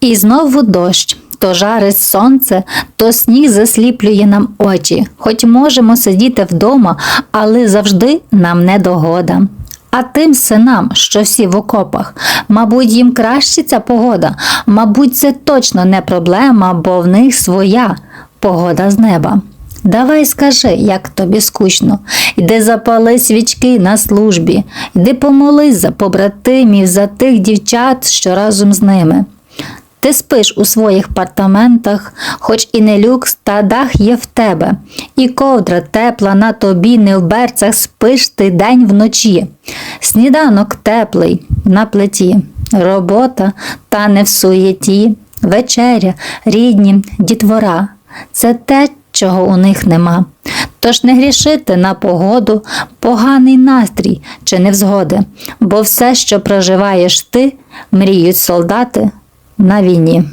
І знову дощ. То жарить сонце, то сніг засліплює нам очі. Хоч можемо сидіти вдома, але завжди нам не догода. А тим синам, що всі в окопах, мабуть, їм краще ця погода, мабуть, це точно не проблема, бо в них своя погода з неба. Давай скажи, як тобі скучно. Йди запали свічки на службі, йди помолись за побратимів, за тих дівчат, що разом з ними. Ти спиш у своїх апартаментах, хоч і не люкс, та дах є в тебе, і ковдра тепла на тобі, не в берцях спиш ти день вночі. Сніданок теплий на плиті, робота та не в суєті, вечеря, рідні, дітвора. Це те, чого у них нема. Тож не грішити на погоду, поганий настрій чи невзгоди, бо все, що проживаєш ти, мріють солдати на війні.